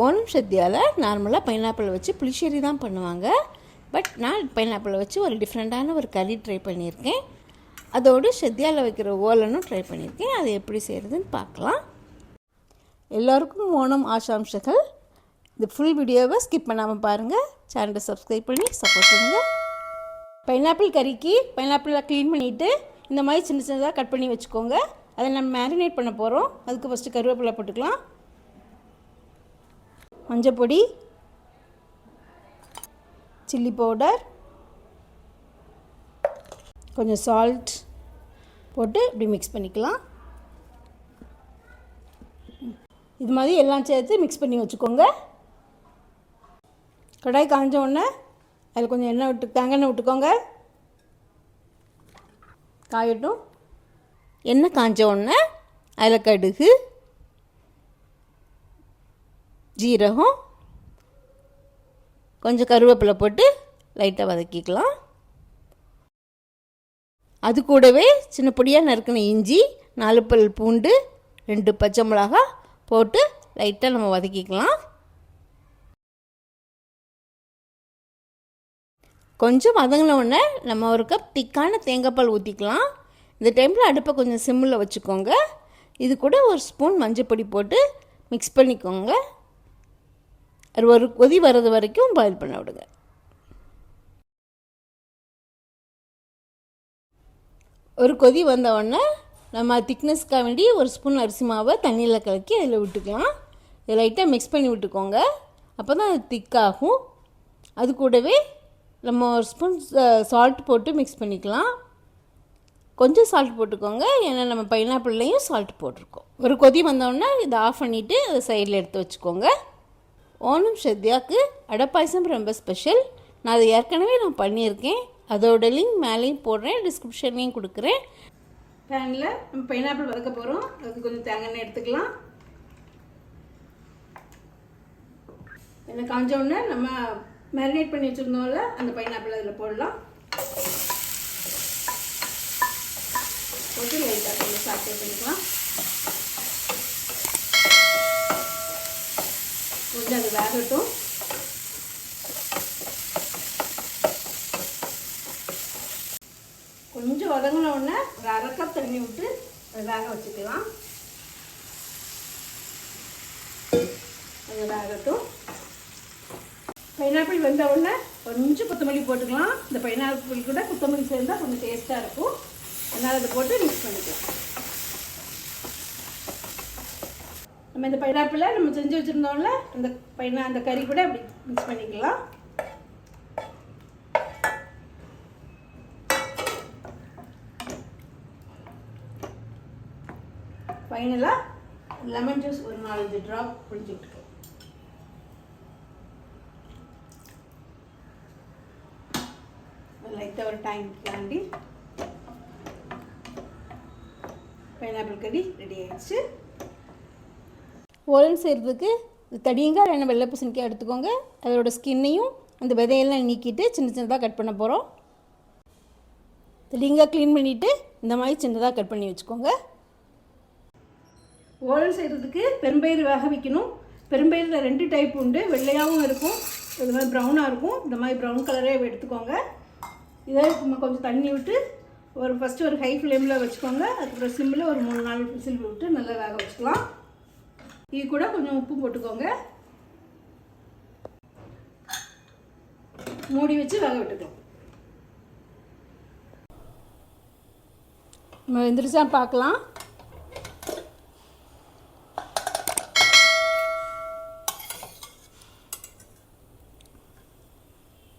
ஓணம் சத்யாவில் நார்மலாக பைனாப்பிள் வச்சு புளிச்சேரி தான் பண்ணுவாங்க. பட் நான் பைனாப்பிளை வச்சு ஒரு டிஃப்ரெண்ட்டான ஒரு கறி ட்ரை பண்ணியிருக்கேன். அதோடு சத்யாவில் வைக்கிற ஓலனும் ட்ரை பண்ணியிருக்கேன். அது எப்படி செய்கிறதுன்னு பார்க்கலாம். எல்லோருக்கும் ஓணம் ஆசாம்சங்கள் இந்த ஃபுல் வீடியோவை ஸ்கிப் பண்ணாமல் பாருங்கள் சேனலை சப்ஸ்கிரைப் பண்ணி சப்போர்ட் பண்ணுங்கள் பைனாப்பிள் கறிக்கு பைனாப்பிளை க்ளீன் பண்ணிவிட்டு இந்த மாதிரி சின்ன சின்னதாக கட் பண்ணி வச்சுக்கோங்க. அதை நம்ம மேரினேட் பண்ண போகிறோம் அதுக்கு ஃபஸ்ட்டு கருவேப்பிலை போட்டுக்கலாம். மஞ்சள் பொடி சில்லி பவுடர் கொஞ்சம் சால்ட் போட்டு இப்படி மிக்ஸ் பண்ணிக்கலாம். இது மாதிரி எல்லாம் சேர்த்து மிக்ஸ் பண்ணி வச்சுக்கோங்க. கடாய் காஞ்ச உடனே அதில் கொஞ்சம் எண்ணெய் விட்டு தேங்காய் எண்ணெய் விட்டுக்கோங்க. காயட்டும். எண்ணெய் காஞ்ச உடனே அதில் கடுகு ஜீரகம் கொஞ்சம் கருவேப்பிலை போட்டு லைட்டாக வதக்கிக்கலாம். அது கூடவே சின்ன பொடியாக நறுக்கின இஞ்சி நாலு பல் பூண்டு ரெண்டு பச்சை மிளகா போட்டு லைட்டாக நம்ம வதக்கிக்கலாம். கொஞ்சம் வதங்கின உடனே நம்ம ஒரு கப் திக்கான தேங்காய் பால் ஊற்றிக்கலாம் இந்த டைமில் அடுப்பை கொஞ்சம் சிம்மில் வச்சுக்கோங்க. இது கூட ஒரு ஸ்பூன் மஞ்சள் பொடி போட்டு மிக்ஸ் பண்ணிக்கோங்க. ஒரு கொதி வர்றது வரைக்கும் பாயில் பண்ண விடுங்க. ஒரு கொதி வந்தவுடனே நம்ம திக்னஸ்க்காக வேண்டி ஒரு ஸ்பூன் அரிசி மாவை தண்ணியில் கலக்கி அதில் விட்டுக்கலாம். இதை லைட்டாக மிக்ஸ் பண்ணி விட்டுக்கோங்க. அப்போ தான் அது திக்காகும் அது கூடவே நம்ம ஒரு ஸ்பூன் சால்ட் போட்டு மிக்ஸ் பண்ணிக்கலாம். கொஞ்சம் சால்ட் போட்டுக்கோங்க. ஏன்னா நம்ம பைனாப்பிள்லேயும் சால்ட் போட்டிருக்கோம். ஒரு கொதி வந்தோடனே இதை ஆஃப் பண்ணிவிட்டு அதை சைடில் எடுத்து வச்சுக்கோங்க. ஓணம் ஷத்யாவுக்கு அடை பாயசம் ரொம்ப ஸ்பெஷல் நான் அதை ஏற்கனவே நான் பண்ணியிருக்கேன். அதோட லிங்க் மேலேயும் போடுறேன் டிஸ்கிரிப்ஷன்லேயும் கொடுக்குறேன். பேனில் நம்ம பைனாப்பிள் வதக்க போகிறோம் அதுக்கு கொஞ்சம் தேங்காய் எண்ணெய் எடுத்துக்கலாம். எண்ணெய் காஞ்ச உடனே நம்ம மேரினேட் பண்ணி வச்சுருந்தோம்ல அந்த பைனாப்பிள் அதில் போடலாம். போட்டு லைட்டாக கொஞ்சம் சாப்பிட்டு பண்ணிக்கலாம். கொஞ்சம் அது வேகட்டும். கொஞ்சம் வதங்கின உடனே ஒரு தண்ணி விட்டு அதை வேக வச்சுக்கலாம். அது வேகட்டும். பைனாப்பிள் வெந்த உடனே கொஞ்சம் கொத்தமல்லி போட்டுக்கலாம். இந்த பைனாப்பிள் கூட கொத்தமல்லி சேர்ந்தால் கொஞ்சம் டேஸ்ட்டாக இருக்கும். அதனால் அதை போட்டு மிக்ஸ் பண்ணிக்கலாம். நம்ம இந்த பைனாப்பிளை நம்ம செஞ்சு வச்சுருந்தோம்ல அந்த பைனா அந்த கறி கூட அப்படி மிக்ஸ் பண்ணிக்கலாம். ஃபைனலாக லெமன் ஜூஸ் ஒரு நாலஞ்சு ட்ராப் குடிச்சு விட்டுருக்கோம் லைட்டாக ஒரு டைம் தாண்டி பைனாப்பிள் கறி ரெடி ஆயிடுச்சு. ஓலன் செய்கிறதுக்கு தடியங்காய் இல்லைன்னா வெள்ளை பூசணிக்காய் எடுத்துக்கோங்க. அதோட ஸ்கின்னையும் அந்த விதையெல்லாம் நீக்கிட்டு சின்ன சின்னதாக கட் பண்ண போகிறோம் தடியங்காய் க்ளீன் பண்ணிவிட்டு இந்த மாதிரி சின்னதாக கட் பண்ணி வச்சுக்கோங்க. ஓலன் செய்கிறதுக்கு பெரும்பயிறு வேக வைக்கணும். பெரும்பயிரில் ரெண்டு டைப் உண்டு. வெள்ளையாகவும் இருக்கும் இது மாதிரி ப்ரௌனாக இருக்கும். இந்த மாதிரி ப்ரௌன் கலரே எடுத்துக்கோங்க. இதை நம்ம கொஞ்சம் தண்ணி விட்டு ஒரு ஃபஸ்ட்டு ஒரு ஹை ஃப்ளேமில் வச்சுக்கோங்க. அதுக்கப்புறம் சிம்மில் ஒரு மூணு நாலு விசில் விட்டு நல்லா வேக வச்சுக்கலாம். இது கூட கொஞ்சம் உப்பு போட்டுக்கோங்க. மூடி வச்சு வேக விட்டுக்கலாம் நம்ம எந்திரிச்சா பார்க்கலாம்.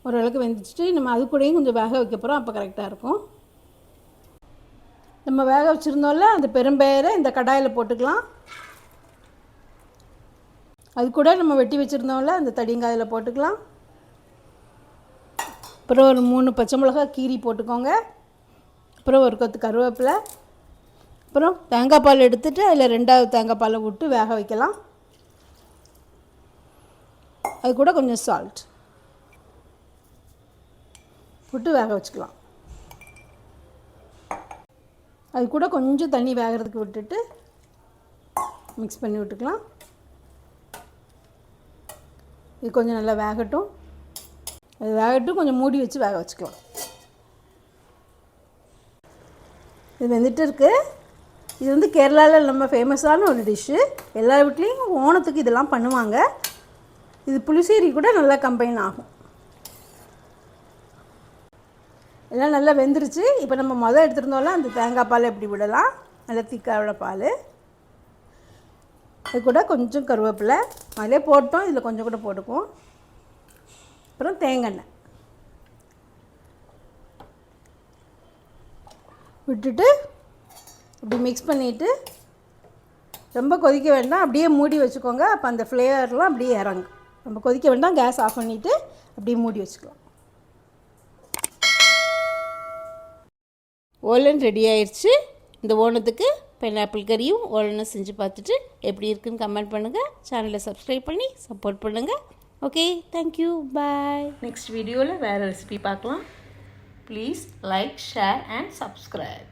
ஓரளவுக்கு வெந்துச்சுட்டு நம்ம அது கூடயும் கொஞ்சம் வேக வைக்க போகிறோம் அப்போ கரெக்டாக இருக்கும். நம்ம வேக வச்சுருந்தோம்ல அந்த பெரும்பெயரை இந்த கடாயில் போட்டுக்கலாம். அது கூட நம்ம வெட்டி வச்சுருந்தோம்ல அந்த தடிங்காயில் போட்டுக்கலாம். அப்புறம் ஒரு மூணு பச்சை மிளகா கீரி போட்டுக்கோங்க. அப்புறம் ஒரு கொத்து கருவேப்பிலை. அப்புறம் தேங்காய் பால் எடுத்துகிட்டு அதில் ரெண்டாவது தேங்காய் பாலை விட்டு வேக வைக்கலாம். அது கூட கொஞ்சம் சால்ட் விட்டு வேக வச்சுக்கலாம். அது கூட கொஞ்சம் தண்ணி வேகிறதுக்கு விட்டுட்டு மிக்ஸ் பண்ணி விட்டுக்கலாம். இது கொஞ்சம் நல்லா வேகட்டும். அது வேகட்டும் கொஞ்சம் மூடி வச்சு வேக வச்சுக்கலாம். இது வெந்துட்டு இருக்குது இது வந்து கேரளாவில் நம்ம ஃபேமஸான ஒரு டிஷ்ஷு எல்லா வீட்லேயும் ஓணத்துக்கு இதெல்லாம் பண்ணுவாங்க. இது புளிசேரி கூட நல்லா கம்பைன் ஆகும். எல்லாம் நல்லா வெந்துருச்சு. இப்போ நம்ம மொதல் எடுத்துருந்தோம்ல அந்த தேங்காய் பால் எப்படி விடலாம்? நல்லா திக்காவோட பால். அது கூட கொஞ்சம் கருவேப்பிலை அதிலே போட்டோம் இதில் கொஞ்சம் கூட போட்டுக்குவோம். அப்புறம் தேங்காய் விட்டுட்டு இப்படி மிக்ஸ் பண்ணிவிட்டு ரொம்ப கொதிக்க வேண்டாம் அப்படியே மூடி வச்சுக்கோங்க. அப்போ அந்த ஃப்ளேவர்லாம் அப்படியே இறங்கும். ரொம்ப கொதிக்க வேண்டாம் கேஸ் ஆஃப் பண்ணிவிட்டு அப்படியே மூடி வச்சுக்கலாம். ஓலன் ரெடி ஆயிடுச்சு இந்த ஓணத்துக்கு பைனாப்பிள் கறியும் உடனே செஞ்சு பார்த்துட்டு எப்படி இருக்குன்னு கமெண்ட் பண்ணுங்கள் சேனலை சப்ஸ்கிரைப் பண்ணி சப்போர்ட் பண்ணுங்கள் ஓகே தேங்க்யூ பாய் நெக்ஸ்ட் வீடியோவில் வேறு ரெசிபி பார்க்கலாம். Please like share and subscribe